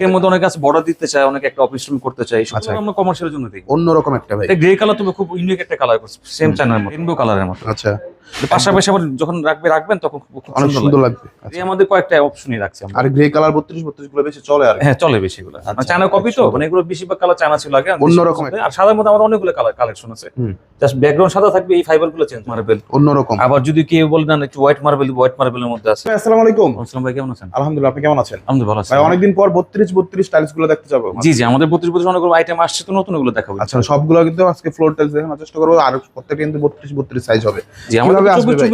এর মধ্যে অনেকে আছে বর্ডার দিতে চায় অনেকে একটা অফিস রুম করতে চায় আচ্ছা। আমরা কমার্শিয়াল জন্য দিই। অন্যরকম একটা ভাই গ্রে কালার তুমি খুব ইউনিক একটা কালার করছ সেম চ্যানেলের মতো। রেনবো কালারের মতো। আচ্ছা। পাশাপাশি আবার যখন রাখবে রাখবেন তখন অনেক সুন্দর লাগবে। এই আমাদের কয়েকটা অপশনই রাখছি আমরা। আর গ্রে কালার বত্রিশ বত্রিশগুলো বেশি চলে আর হ্যাঁ চলে বেশি আচ্ছা, চায়না কপি তো মানে এগুলো বেশিরভাগ কালার চায়না ছিল আগে অন্যরকম আর সাদার মধ্যে আমার অনেকগুলো কালার কালেকশন আছে। জাস্ট ব্যাকগ্রাউন্ড সাদা থাকবে এই ফাইবারগুলো চেঞ্জ মার্বেল অন্যরকম আবার যদি কেউ বলে না একটু হোয়াইট মার্বেল হোয়াইট মার্বেলের মধ্যে আছে। আসসালামু আলাইকুম। আসসালাম ভাই কেমন আছেন? আলহামদুলিল্লাহ আপনি কেমন আছেন? আলহামদুলিল্লাহ ভালো আছি। ভাই অনেকদিন পর বত্রিশ বত্রিশ টাইলসগুলো দেখতে যাব। জি জি আমাদের বত্রিশ বত্রিশ অনেকগুলো আইটেম আসছে তো নতুন এগুলো দেখাবো। আচ্ছা সবগুলো কিন্তু আজকে ফ্লোর টাইলস দেখানোর চেষ্টা করব আর প্রত্যেকটা কিন্তু বত্রিশ বত্রিশ সাইজ হবে। জি আমাদের কীভাবে আসবে চব্বিশ ভাই?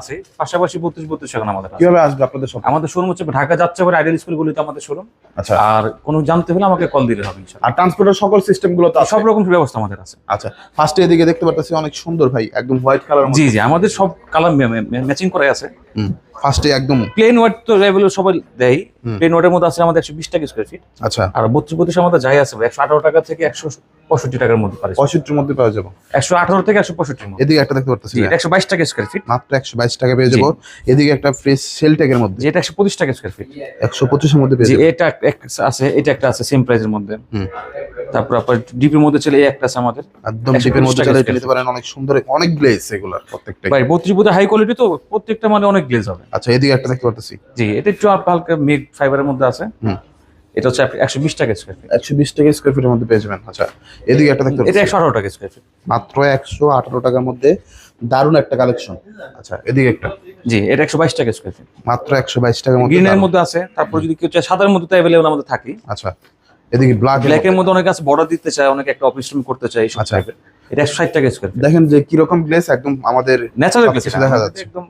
আছে। পাশাপাশি বত্রিশ বত্রিশ এখন আমাদের কীভাবে আসবে আপনাদের সব? আমাদের শোরুম হচ্ছে ঢাকা যাচ্ছে আবার আইডিয়াল স্কুলগুলিতে আমাদের শোরুম আচ্ছা। আর কোনো জানতে হলে আমাকে কল দিলে হবে ইনশাআল্লাহ। আর ট্রান্সপোর্টের সকল সিস্টেমগুলো তো সব সব রকম ব্যবস্থা আমাদের আছে। আচ্ছা ফার্স্টে এদিকে দেখতে অনেক সুন্দর ভাই একদম হোয়াইট কালার জি জি আমাদের সব কালার ম্যাচিং করা আছে। ফার্স্টে একদম। প্লেন তো সবাই দেয়। প্লেন মধ্যে আছে আমাদের একশো বিশ টাকা স্কোয়ার ফিট আচ্ছা। আর বত্রিশ বত্রিশ আমাদের যাই আছে একশো আঠারো টাকা থেকে একশো পঁয়ষট্টি টাকার মধ্যে পারে পঁয়ষট্টির মধ্যে পাওয়া যাব। একশো আঠারো থেকে একশো পঁয়ষট্টির মধ্যে। এদিকে একটা দেখতে পারতেছি একশো বাইশ টাকা স্কোয়ার ফিট মাত্র একশো বাইশ টাকা পেয়ে যাব। এদিকে একটা ফ্রেশ সেল ট্যাগের মধ্যে। যেটা একশো পঁচিশ টাকা স্কোয়ার ফিট একশো পঁচিশের মধ্যে পেয়ে এটা আছে এটা একটা আছে সেম প্রাইসের মধ্যে। তারপর আপনার ডিপির মধ্যে চলে এই একটা আছে আমাদের। একদম ডিপের মধ্যে টাকা নিতে পারেন অনেক সুন্দর অনেক গ্লেজ এগুলার প্রত্যেকটা ভাই বত্রিশ হাই কোয়ালিটি তো প্রত্যেকটা মানে অনেক গ্লেজ হবে। আচ্ছা এদিকে একটা দেখতে পারতেছি। জি এটা একটু হালকা মেড ফাইবারের মধ্যে আছে। হুম। এটা হচ্ছে একশো বিশ টাকা স্কোয়ার ফিট একশো বিশ টাকা স্কোয়ার ফিটের মধ্যে পেয়ে যাবেন। আচ্ছা এদিকে একটা দেখতে এটা একশো আঠারো টাকা স্কোয়ার ফিট মাত্র একশো আঠারো টাকার মধ্যে দারুণ একটা কালেকশন আচ্ছা এদিকে একটা। জি এটা একশো বাইশ টাকা স্কোয়ার ফিট মাত্র একশো বাইশ টাকার মধ্যে গ্রিনের মধ্যে আছে তারপর যদি কেউ চায় সাদার মধ্যে তো অ্যাভেলেবল আমাদের থাকি আচ্ছা এদিকে ব্ল্যাক ব্ল্যাকের মধ্যে অনেক আছে বর্ডার দিতে চায় অনেকে একটা অফিস রুম করতে চায় আচ্ছা। এটা একশো ষাট টাকা স্কোয়ার ফিট দেখেন যে কীরকম গ্লেস একদম আমাদের ন্যাচারাল সবকিছু দেখা যাচ্ছে। একদম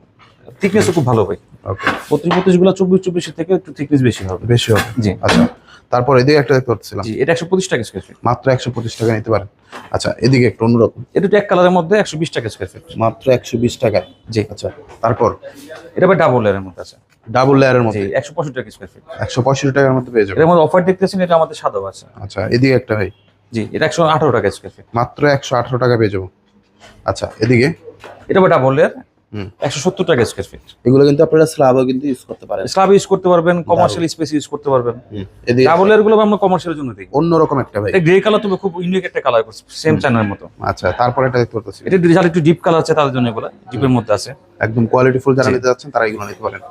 থিকনেসও খুব ভালো ভাই ওকে বত্রিশ বত্রিশগুলো চব্বিশ চব্বিশের থেকে একটু থিকনেস বেশি হবে। বেশি হবে। জি। আচ্ছা। তারপর এদিকে একটা করছিলাম। জি এটা একশো পঁচিশ টাকা স্কোয়ার ফিট মাত্র একশো পঁচিশ টাকা নিতে পারেন। আচ্ছা এদিকে একটু অন্যরকম। এটা এক কালারের মধ্যে একশো বিশ টাকা স্কোয়ার ফিট মাত্র একশো বিশ টাকায় জি। আচ্ছা তারপর? এটা ভাই ডাবল লেয়ারের মধ্যে আছে। ডাবল লেয়ারের মধ্যে? একশো পঁয়ষট্টি টাকা স্কোয়ার ফিট একশো পঁয়ষট্টি টাকার মধ্যে পেয়ে যাবেন। এর মধ্যে অফার দেখতেছেন এটা আমাদের সাদাও আছে। আচ্ছা এদিকে একটা ভাই জি এটা একশো আঠারো টাকা স্কোয়ার ফিট মাত্র একশো আঠারো টাকা পেয়ে যাব। আচ্ছা এদিকে? এটা ভাই ডাবল লেয়ার। একশো সত্তর টাকা স্কোয়ার ফিট এগুলো কিন্তু আপনারা স্ল্যাবও কিন্তু ইউজ করতে পারেন। স্ল্যাব ইউজ করতে পারবেন কমার্শিয়াল স্পেস ইউজ করতে পারবেন। ডাবলগুলো আমরা কমার্শিয়াল জন্য দিই। অন্যরকম একটা ভাই। গ্রে কালার তুমি খুব ইউনিক একটা কালার করছে সেম মতো। আচ্ছা তারপর এটা দেখতে এটা একটু ডিপ কালার আছে তাদের জন্য এগুলো ডিপের মধ্যে আছে। একদম কোয়ালিটি ফুল যারা নিতে যাচ্ছেন তারা এগুলো নিতে পারেন।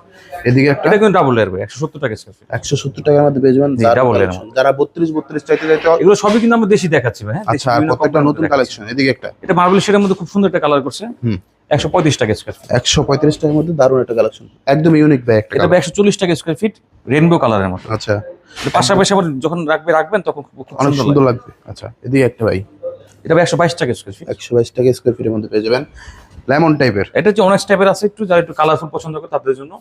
এদিকে একটা এটা কিন্তু ডাবল একশো সত্তর টাকা স্কোয়ার ফিট একশো সত্তর টাকার মধ্যে পেয়ে যাবেন layer collection। যারা বত্রিশ বত্রিশ চাইতে চাইতে এগুলো সবই কিন্তু আমরা দেশি দেখাচ্ছি ভাই হ্যাঁ? আচ্ছা প্রত্যেকটা নতুন কালেকশন এদিকে একটা। এটা মার্বেল শেডের মধ্যে খুব সুন্দর একটা কালার করছে। হুম। একশো পঁয়ত্রিশ টাকা স্কোয়ার ফিট একশো পঁয়ত্রিশ টাকার মধ্যে দারুণ একটা কালেকশন একদম ইউনিক ভাই একটা এটা colour। একশো চল্লিশ টাকা স্কোয়ার ফিট রেনবো কালারের মতো। আচ্ছা। এটা পাশাপাশি আবার যখন রাখবে রাখবেন তখন খুব সুন্দর লাগবে। আচ্ছা এদিকে একটা ভাই। এটা একশো বাইশ টাকা স্কোয়ার ফিট একশো বাইশ টাকা স্কোয়ার ফিটের মধ্যে পেয়ে যাবেন। লেমন টাইপের? এটা হচ্ছে অনেক টাইপের আছে একটু যারা একটু কালারফুল পছন্দ করে তাদের জন্য।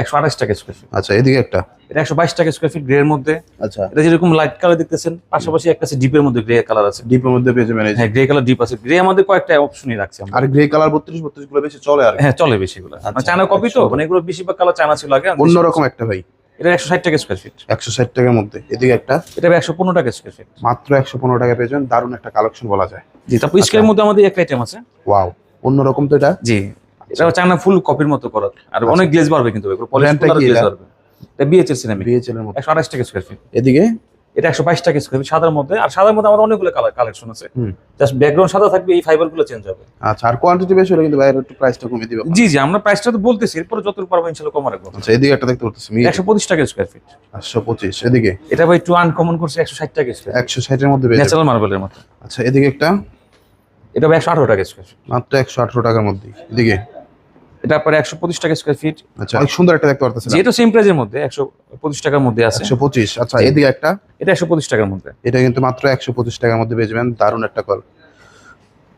একশো আঠাশ টাকা স্কোয়ার ফিট আচ্ছা এদিকে একটা। এটা একশো বাইশ টাকা স্কোয়ার ফিট গ্রে এর মধ্যে। আচ্ছা। এটা যেরকম লাইট কালার দেখতেছেন পাশাপাশি একটা আছে ডিপের মধ্যে গ্রে কালার আছে। ডিপের মধ্যে পেয়ে যাবেন হ্যাঁ গ্রে কালার ডিপ আছে। গ্রে আমাদের কয়েকটা অপশনই রাখছে আমরা। আর গ্রে কালার বত্রিশ বত্রিশগুলো বেশি চলে আর হ্যাঁ চলে বেশি গুলো আচ্ছা, চায়না কপি তো মানে এগুলো বেশিরভাগ কালার চায়না ছিল আগে অন্যরকম একটা ভাই। এটা একশো ষাট টাকা স্কোয়ার ফিট একশো ষাট টাকার মধ্যে। এদিকে একটা। এটা একশো পনেরো টাকা স্কোয়ার ফিট মাত্র একশো পনেরো টাকা পেয়ে যাবেন। দারুণ একটা কালেকশন বলা যায়। জি তারপর স্কেলের মধ্যে আমাদের একটা আইটেম আছে। ওয়াও অন্যরকম তো এটা? জি। এটা চায়না ফুল কপির মতো করা। আর অনেক গ্লেজ বাড়বে কিন্তু এগুলো পলিশ Brand টা কালার কি গ্লেজ বাড়বে। এটা বিএচএল সিনেমা বিএচএল এর মধ্যে একশো আঠাশ টাকা স্কোয়ার ফিট এদিকে? এটা একশো বাইশ টাকা স্কোয়ার ফিট সাদার মধ্যে। আর সাদার মধ্যে আমার অনেকগুলো কালার কালেকশন আছে। জাস্ট ব্যাকগ্রাউন্ড সাদা থাকবে এই ফাইবারগুলো চেঞ্জ হবে। আচ্ছা আর কোয়ান্টিটি বেশি হলে কিন্তু বাইরে একটু প্রাইসটা কমিয়ে দিবে। জি জি আমরা প্রাইসটা তো বলতেছি এরপরে যতটুকু পারব ইনশাল্লাহ কমা রাখব আচ্ছা এদিকে একটা দেখতে পাচ্ছি একশো পঁচিশ টাকা স্কোয়ার ফিট একশো পঁচিশ এদিকে? এটা ভাই একটু আনকমন করছে টাকা স্কোয়ার মধ্যে ন্যাচারাল মার্বেলের মতো। আচ্ছা এদিকে একটা? এটা ভাই একশো আঠারো টাকা স্কোয়ার ফিট মাত্র একশো আঠারো টাকার মধ্যে এদিকে? এটা পরে একশো পঁচিশ টাকা স্কোয়ার ফিট আচ্ছা অনেক সুন্দর একটা দেখতে পারতেছি যেটা সেম প্রাইজের মধ্যে একশো পঁচিশ টাকার মধ্যে আছে। একশো পঁচিশ। আচ্ছা এদিকে একটা? এটা একশো পঁচিশ টাকার মধ্যে। এটা কিন্তু মাত্র একশো পঁচিশ টাকার মধ্যে পেয়ে যাবেন। দারুণ একটা কল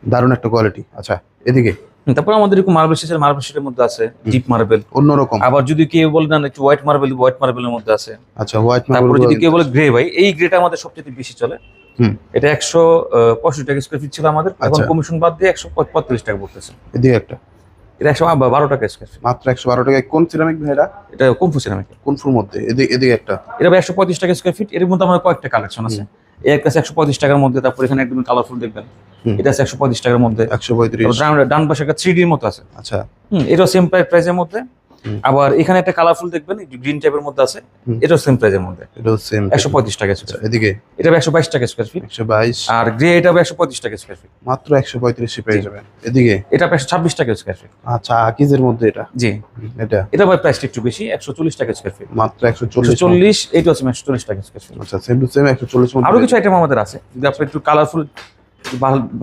দারুণ একটা কোয়ালিটি আচ্ছা এদিকে? তারপর আমাদের এরকম মার্বেল শেষের মার্বেল শেডের মধ্যে আছে ডিপ মার্বেল অন্যরকম। আবার যদি কেউ বলে না একটু হোয়াইট মার্বেল হোয়াইট মার্বেলের মধ্যে আছে। আচ্ছা হোয়াইট তারপরে যদি কেউ বলে গ্রে ভাই এই গ্রেটা আমাদের সবচেয়ে বেশি চলে। এটা একশো পঁয়ষট্টি টাকা স্কোয়ার ফিট ছিল আমাদের। এখন আচ্ছা। কমিশন বাদ দিয়ে একশো পঁয়ত্রিশ টাকা পড়তেছে। এদিকে একটা। এটা একশো বারো টাকা স্কোয়ার ফিট মাত্র একশো বারো টাকায়। কোন সিরামিক ভাইরা এটা? কম ফুসে নাকি কোন মধ্যে। এদিকে এদিকে একটা। এটা একশো পঁয়ত্রিশ টাকা স্কোয়ার ফিট এর মধ্যে আমাদের কয়েকটা কালেকশন আছে। এই একটা একশো পঁয়ত্রিশ টাকার মধ্যে। তারপর এখানে একদম কালারফুল দেখবেন। এটা আছে একশো পঁয়ত্রিশ টাকার মধ্যে। একশো পঁয়ত্রিশ। ডান- পাশে একটা থ্রি ডির মতো আছে। আচ্ছা। এটাও সেম প্রাইসের মধ্যে। আবার এখানে একটা কালারফুল দেখবেন গ্রিন টাইপের মধ্যে আছে। এটাও সেম প্রাইজের মধ্যে। এটাও সেম একশো পঁয়ত্রিশ টাকা স্কোয়ার এদিকে? এটা একশো বাইশ টাকা স্কোয়ার ফিট একশো বাইশ। আর গ্রে এটা একশো পঁয়ত্রিশ টাকা স্কোয়ার ফিট মাত্র একশো পঁয়ত্রিশে পেয়ে যাবেন। এদিকে? এটা একশো ছাব্বিশ টাকা স্কোয়ার ফিট আচ্ছা আকিজের মধ্যে এটা? জি। এটা? এটা ভাই প্রাইসটা একটু বেশি একশো চল্লিশ টাকা স্কোয়ার ফিট মাত্র একশো চল্লিশ চল্লিশ এইটা একশো চল্লিশ টাকা স্কোয়ার ফিট আচ্ছা সেম টু সেম একশো চল্লিশ আরও কিছু আইটেম আমাদের আছে। যদি আপনি একটু কালারফুল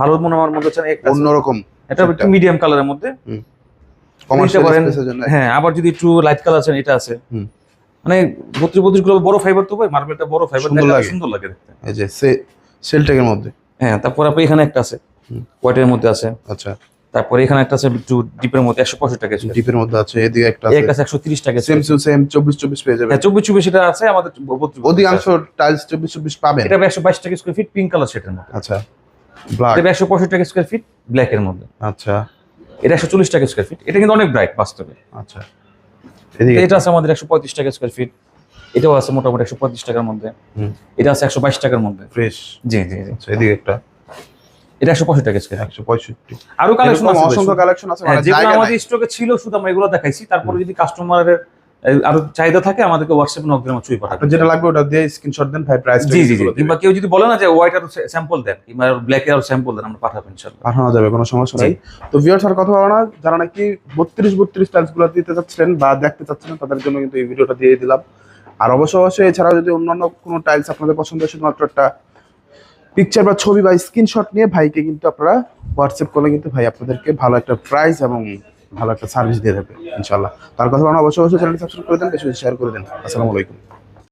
ভালো মনে আমার মধ্যে হচ্ছে না, একটা অন্যরকম এটা একটু মিডিয়াম কালারের মধ্যে। কমার্শিয়াল। হ্যাঁ আবার যদি একটু লাইট কালার আছে এটা আছে। মানে বত্রিশ বত্রিশগুলো বড় ফাইবার তো ভাই মার্বেলটা বড় ফাইবার সুন্দর লাগে। সুন্দর লাগে দেখতে। এই যে সেলটেকের মধ্যে। হ্যাঁ তারপর আপনি এখানে একটা আছে হোয়াইটের মধ্যে আছে। আচ্ছা। তারপরে এখানে একটা আছে একটু ডিপের মধ্যে একশো পঁয়ষট্টি টাকা ডিপের মধ্যে আছে এদিকে একটা আছে। একশো তিরিশ টাকা সেম সেম চব্বিশ চব্বিশ পেয়ে যাবেন। হ্যাঁ চব্বিশ আছে আমাদের অধিকাংশ টাইলস চব্বিশ চব্বিশ পাবেন। এটা একশো বাইশ টাকা স্কোয়ার ফিট পিঙ্ক কালার সেটের মধ্যে। আচ্ছা। ব্ল্যাক এটা একশো পঁয়ষট্টি টাকা স্কোয়ার ফিট ব্ল্যাক এর মধ্যে। আচ্ছা। এটা একশো চল্লিশ টাকা স্কোয়ার ফিট এটা কিন্তু অনেক ব্রাইট বাস্তবে। আচ্ছা। এটা আছে আমাদের একশো পঁয়ত্রিশ টাকা স্কোয়ার ফিট এটাও আছে মোটামুটি একশো পঁয়ত্রিশ টাকার মধ্যে। হুম। এটা আছে একশো বাইশ টাকার মধ্যে। ফ্রেশ জি জি জি। আচ্ছা এদিকে একটা। এটা একশো পঁয়ষট্টি টাকা স্কোয়ার একশো পঁয়ষট্টি। আরও কালেকশন আছে অসংখ্য কালেকশন আছে হ্যাঁ, মানে যেগুলো আমাদের। স্টকে ছিল শুধু আমরা এগুলো দেখাইছি। তারপরে যদি কাস্টমারের আরও চাহিদা থাকে আমাদেরকে হোয়াটসঅ্যাপে নক আমার ছবি পাঠাবেন যেটা লাগবে ওটা দিয়ে স্ক্রিনশট দেন ভাই প্রাইস জি জি জি। কিংবা কেউ যদি বলে না যে হোয়াইট আর স্যাম্পল দেন কিংবা ব্ল্যাক এর স্যাম্পল দেন আমরা পাঠাবো ইনশাআল্লাহ। পাঠানো যাবে কোনো সমস্যা। নাই। তো ভিউয়ার্স আর কথা বলো না যারা নাকি বত্রিশ বত্রিশ টাইলসগুলো দিতে চাচ্ছিলেন বা দেখতে চাচ্ছিলেন তাদের জন্য কিন্তু এই ভিডিওটা দিয়ে দিলাম। আর অবশ্যই অবশ্যই এছাড়াও যদি অন্যান্য কোনো টাইলস আপনাদের পছন্দ হয় শুধুমাত্র একটা পিকচার বা ছবি বা স্ক্রিনশট নিয়ে ভাইকে কিন্তু আপনারা হোয়াটসঅ্যাপ করলে কিন্তু ভাই আপনাদেরকে ভালো একটা প্রাইস এবং ভালো একটা সার্ভিস দিয়ে দেবে ইনশাল্লাহ তার কথা অবশ্যই অবশ্যই চ্যানেলটি সাবস্ক্রাইব করে দেন, বেশি শেয়ার করে দেন। আসসালামু আলাইকুম।